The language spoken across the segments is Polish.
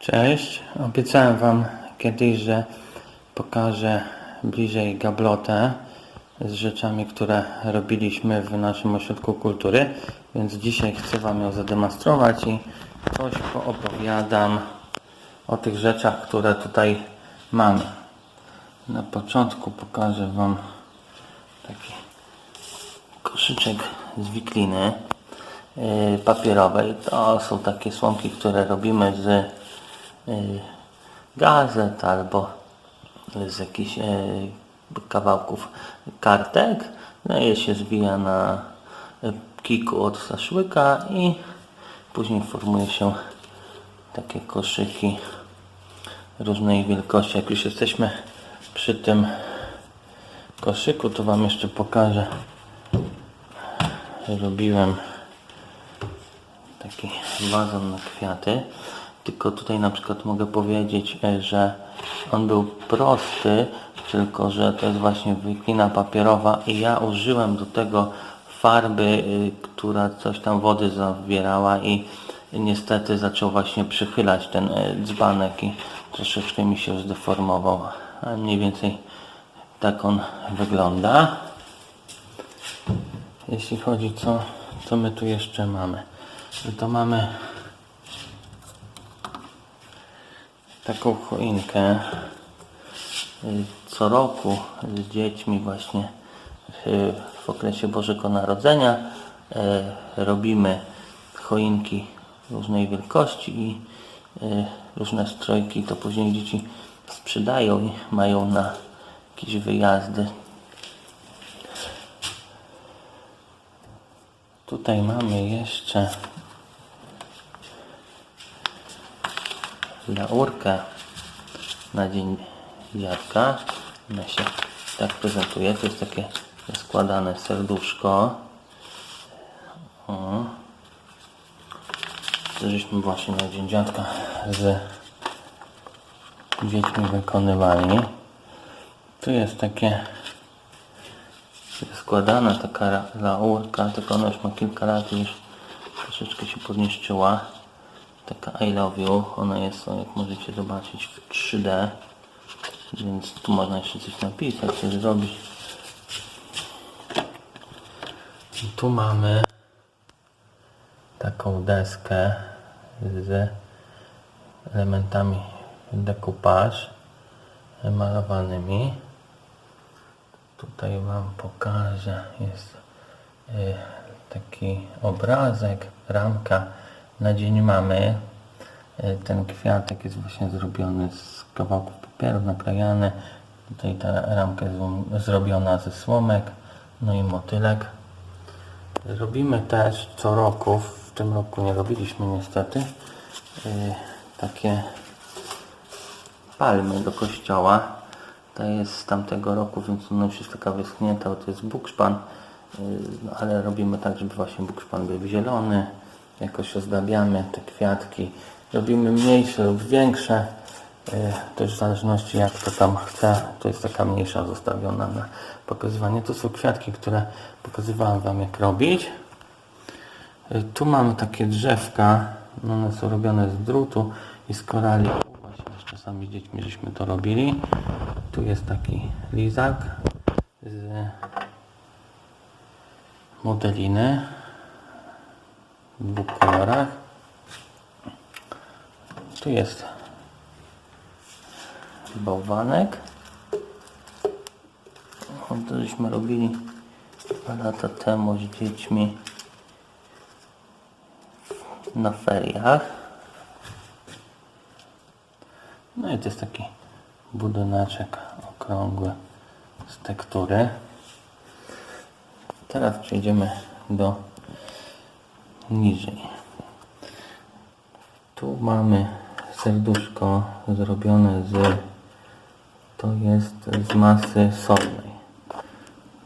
Cześć, obiecałem Wam kiedyś, że pokażę bliżej gablotę z rzeczami, które robiliśmy w naszym ośrodku kultury, więc dzisiaj chcę Wam ją zademonstrować i coś poopowiadam o tych rzeczach, które tutaj mamy. Na początku pokażę Wam taki koszyczek z wikliny yy, papierowej. To są takie słomki, które robimy z gazet albo z jakichś yy, kawałków kartek. No i je się zwija na yy, kiku od szaszłyka i później formuje się takie koszyki różnej wielkości. Jak już jesteśmy przy tym koszyku, to Wam jeszcze pokażę. Robiłem taki wazon na kwiaty. Tylko tutaj na przykład mogę powiedzieć, e, że on był prosty, tylko że to jest właśnie wyklina papierowa i ja użyłem do tego farby, y, która coś tam wody zawierała i niestety zaczął właśnie przychylać ten y, dzbanek i troszeczkę mi się zdeformował. A mniej więcej tak on wygląda. Jeśli chodzi co, co my tu jeszcze mamy. To mamy taką choinkę y, co roku z dziećmi właśnie y, w okresie Bożego Narodzenia y, robimy choinki różnej wielkości i różne strojki to później dzieci sprzedają i mają na jakieś wyjazdy. Tutaj mamy jeszcze laurkę na dzień dziadka. Ona się tak prezentuje. To jest takie składane serduszko. O. Żeśmy właśnie na dzień dziadka z dziećmi wykonywali. Tu jest takie składana taka laurka, tylko ona już ma kilka lat i już troszeczkę się podniszczyła. Taka I love you, ona jest, jak możecie zobaczyć, w 3D, więc tu można jeszcze coś napisać, coś zrobić. I tu mamy taką deskę z elementami decoupage malowanymi. Tutaj Wam pokażę. Jest y, taki obrazek, ramka na dzień mamy. Y, ten kwiatek jest właśnie zrobiony z kawałków papieru, naklejany. Tutaj ta ramka jest zrobiona ze słomek, no i motylek. Robimy też co roku, w tym roku nie robiliśmy niestety, y, takie palmy do kościoła. Ta jest z tamtego roku, więc ona już jest taka wyschnięta, to jest bukszpan. Yy, no, ale robimy tak, żeby właśnie bukszpan był zielony. Jakoś ozdabiamy te kwiatki. Robimy mniejsze lub większe. To już w zależności jak to tam chce. To jest taka mniejsza zostawiona na pokazywanie. To są kwiatki, które pokazywałem Wam jak robić. Y, Tu mamy takie drzewka, one są robione z drutu i z korali. Właśnie czasami z dziećmi żeśmy to robili. Tu jest taki lizak z modeliny dwóch kolorach. Tu jest bałwanek. To żeśmy robili lata temu z dziećmi na feriach. No i to jest taki budyneczek okrągły z tektury. Teraz przejdziemy do niżej. Tu mamy serduszko zrobione z to jest z masy solnej.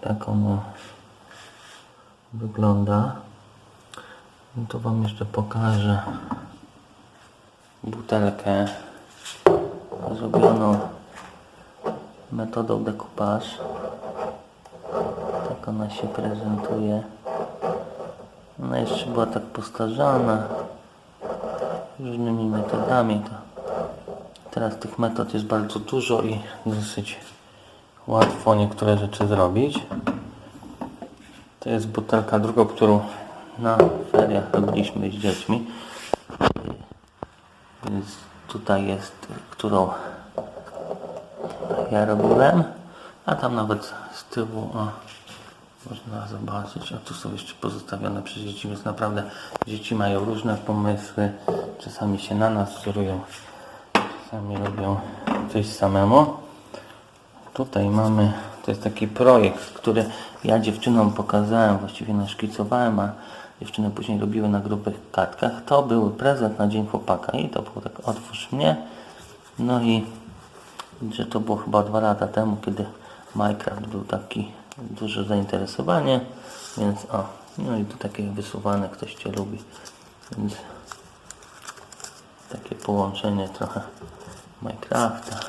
Tak ono wygląda. No to Wam jeszcze pokażę butelkę zrobioną metodą decoupage. Tak ona się prezentuje. Ona jeszcze była tak postarzana różnymi metodami. To Teraz tych metod jest bardzo dużo i dosyć łatwo niektóre rzeczy zrobić. To jest butelka drugą, którą na feriach robiliśmy z dziećmi. Więc tutaj jest, którą ja robiłem, a tam nawet z tyłu o, można zobaczyć, a tu są jeszcze pozostawione przez dzieci, więc naprawdę dzieci mają różne pomysły, czasami się na nas wzorują, czasami robią coś samemu. Tutaj mamy, to jest taki projekt, który ja dziewczynom pokazałem, właściwie naszkicowałem, a dziewczyny później robiły na grubych kartkach. To był prezent na Dzień Chłopaka i to było tak otwórz mnie. No i że to było chyba dwa lata temu, kiedy Minecraft był taki duże zainteresowanie, więc o, no i tu takie wysuwane, ktoś Cię lubi, więc takie połączenie trochę Minecrafta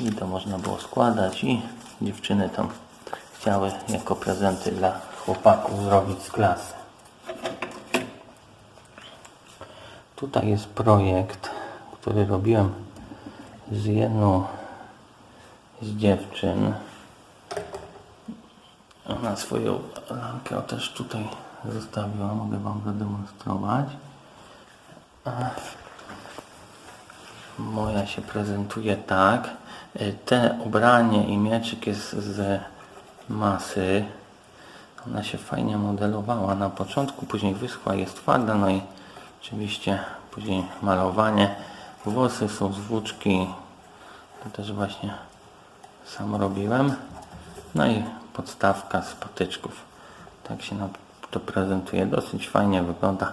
i to można było składać i dziewczyny tam chciały jako prezenty dla chłopaków zrobić z klasy. Tutaj jest projekt, który robiłem z jedną z dziewczyn. Ona swoją lamkę też tutaj zostawiła, mogę Wam zademonstrować. Moja się prezentuje tak. Y, Te ubranie i mieczyk jest z masy. Ona się fajnie modelowała na początku, później wyschła, jest twarda, no i oczywiście później malowanie. Włosy są z włóczki, to też właśnie sam robiłem. No i podstawka z patyczków. Tak się to prezentuje. Dosyć fajnie wygląda.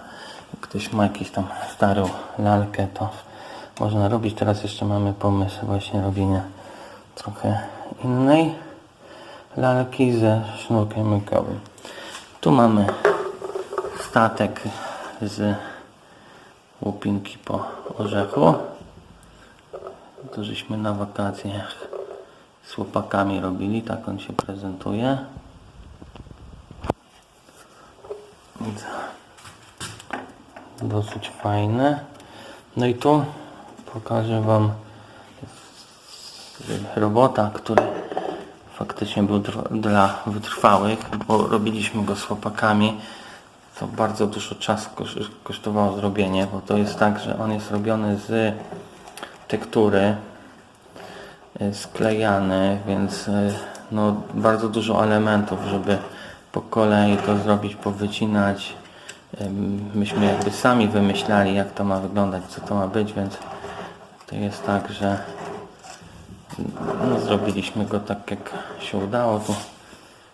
Jak ktoś ma jakąś tam starą lalkę, to można robić. Teraz jeszcze mamy pomysł właśnie robienia trochę innej lalki ze sznurkiem mykowym. Tu mamy statek z łupinki po orzechu. To żeśmy na wakacjach z chłopakami robili, tak on się prezentuje. Dosyć fajne. No i tu pokażę Wam robota, który faktycznie był dla wytrwałych, bo robiliśmy go z chłopakami. To bardzo dużo czasu kosz- kosztowało zrobienie, bo to jest tak, że on jest robiony z tektury sklejany, więc y, no, bardzo dużo elementów, żeby po kolei to zrobić, powycinać. Myśmy jakby sami wymyślali, jak to ma wyglądać, co to ma być, więc to jest tak, że no, zrobiliśmy go tak, jak się udało. Tu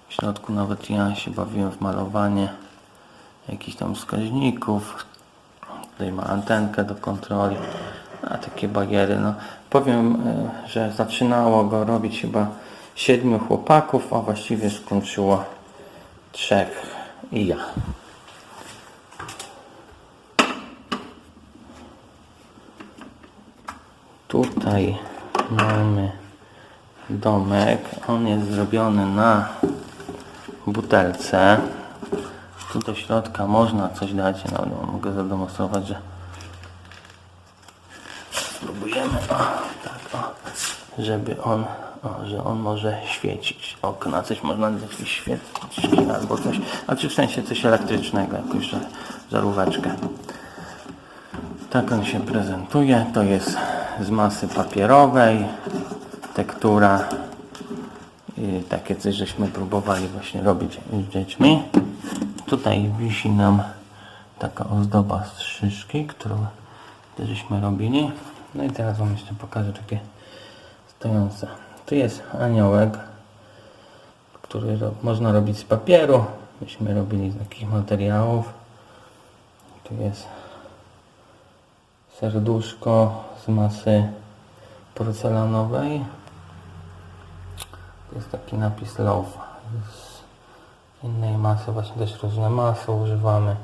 w środku nawet ja się bawiłem w malowanie jakichś tam wskaźników. Tutaj ma antenkę do kontroli, takie bariery. No, powiem, y, że zaczynało go robić chyba siedmiu chłopaków, a właściwie skończyło trzech i ja. Tutaj mamy domek. On jest zrobiony na butelce. Tu do środka można coś dać. No, no, mogę zademonstrować, że spróbujemy. O, tak, o, żeby on, o, że on może świecić. Okna, coś można dać świecić albo coś. A czy w sensie coś elektrycznego, jakąś żar- żaróweczkę. Tak on się prezentuje. To jest z masy papierowej, tektura. I takie coś żeśmy próbowali właśnie robić z dziećmi. Tutaj wisi nam taka ozdoba z szyszki, którą żeśmy robili. No i teraz Wam jeszcze pokażę takie stojące. Tu jest aniołek, który ro można robić z papieru. Myśmy robili z takich materiałów. Tu jest serduszko z masy porcelanowej. To jest taki napis Love. Z innej masy, właśnie też różne masy używamy.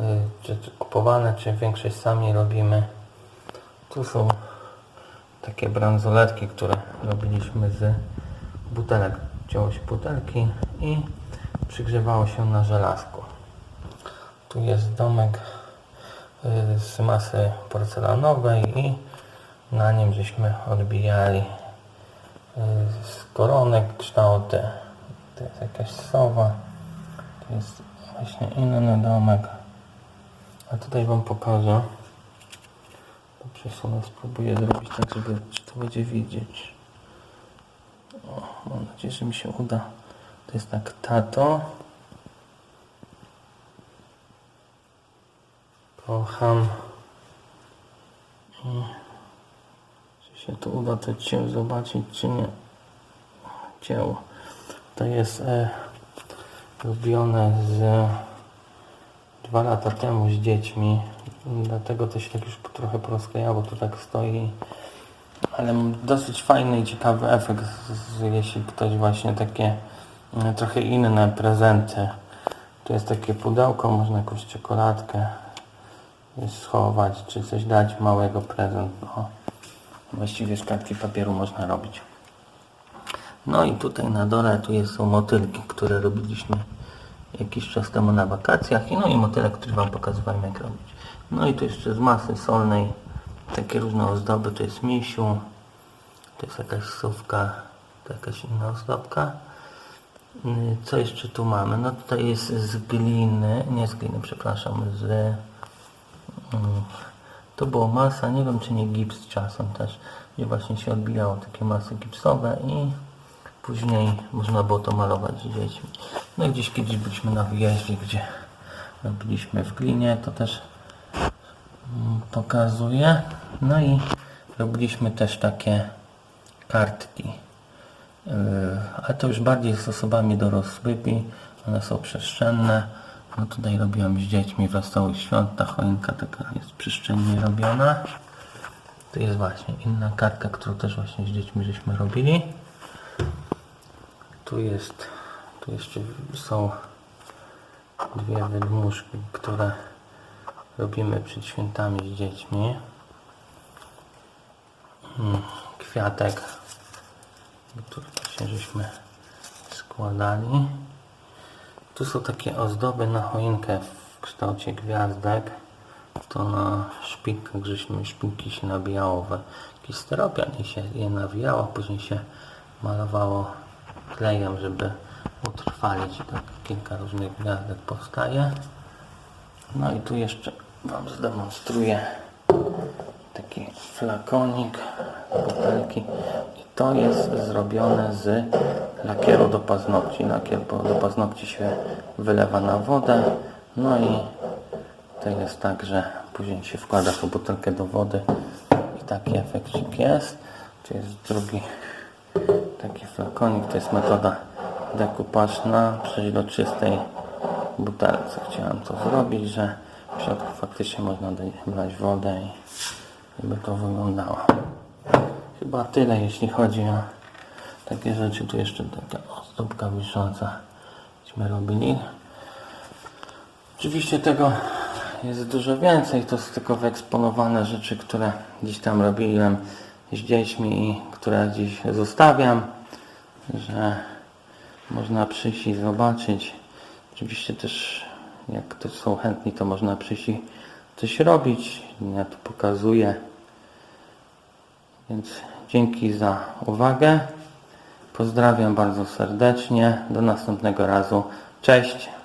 y, Czy, czy kupowane, czy większość sami robimy. Tu są takie bransoletki, które robiliśmy z butelek. Wzięło się butelki i przygrzewało się na żelazku. Tu jest domek y, z masy porcelanowej i na nim żeśmy odbijali y, z koronek kształty. To jest jakaś sowa. To jest właśnie inny domek. A tutaj Wam pokażę. Przesunę, spróbuję zrobić tak, żeby to będzie widzieć. O, mam nadzieję, że mi się uda. To jest tak tato. Kocham. I czy się to uda to cię zobaczyć, czy nie. Dzieło. To jest e, robione z dwa lata temu z dziećmi. Dlatego to się tak już trochę porozklejało, to tak stoi. Ale dosyć fajny i ciekawy efekt, jeśli ktoś właśnie takie e, trochę inne prezenty. Tu jest takie pudełko, można jakąś czekoladkę schować, czy coś dać małego prezent. No. Właściwie z kartki papieru można robić. No i tutaj na dole tu są motylki, które robiliśmy jakiś czas temu na wakacjach. I no i motylek, który Wam pokazywałem jak robić. No i tu jeszcze z masy solnej takie różne ozdoby. To jest misiu, to jest jakaś sówka, to jakaś inna ozdobka. Y, Co jeszcze tu mamy? No tutaj jest z gliny, nie z gliny, przepraszam, z... mm, To było masa, nie wiem czy nie gips czasem też, gdzie właśnie się odbijało takie masy gipsowe i później można było to malować z dziećmi. No i gdzieś kiedyś byliśmy na wyjeździe, gdzie robiliśmy w glinie, to też pokazuję. No i robiliśmy też takie kartki. Yy, ale to już bardziej z osobami dorosłymi, one są przestrzenne. No tutaj robiłem z dziećmi wesołych świąt, ta choinka taka jest przestrzennie robiona. To jest właśnie inna kartka, którą też właśnie z dziećmi żeśmy robili. Tu jest, tu jeszcze są dwie wydmuszki, które robimy przed świętami z dziećmi. Mm, Kwiatek, który właśnie żeśmy składali. Tu są takie ozdoby na choinkę w kształcie gwiazdek. To na szpilkach, żeśmy szpilki się nabijało w jakiś i się je nawijało, później się malowało klejem, żeby utrwalić tak kilka różnych gwiazdek powstaje. No i tu jeszcze Wam zdemonstruję taki flakonik, butelki. I to jest zrobione z lakieru do paznokci. Lakier do paznokci się wylewa na wodę. No i to jest tak, że później się wkłada tą butelkę do wody i taki efekcik jest. Tu jest drugi taki flakonik. To jest metoda dekupaż na przeźroczystej butelce. Chciałem to zrobić, że w faktycznie można wlać wodę i żeby to wyglądało. Chyba tyle jeśli chodzi o takie rzeczy. Tu jeszcze taka ozdóbka wisząca byśmy robili. Oczywiście tego jest dużo więcej. To są tylko wyeksponowane rzeczy, które gdzieś tam robiłem z dziećmi i które gdzieś zostawiam, że można przyjść i zobaczyć. Oczywiście też jak ktoś są chętni, to można przyjść i coś robić. Ja to pokazuję. Więc dzięki za uwagę. Pozdrawiam bardzo serdecznie. Do następnego razu. Cześć.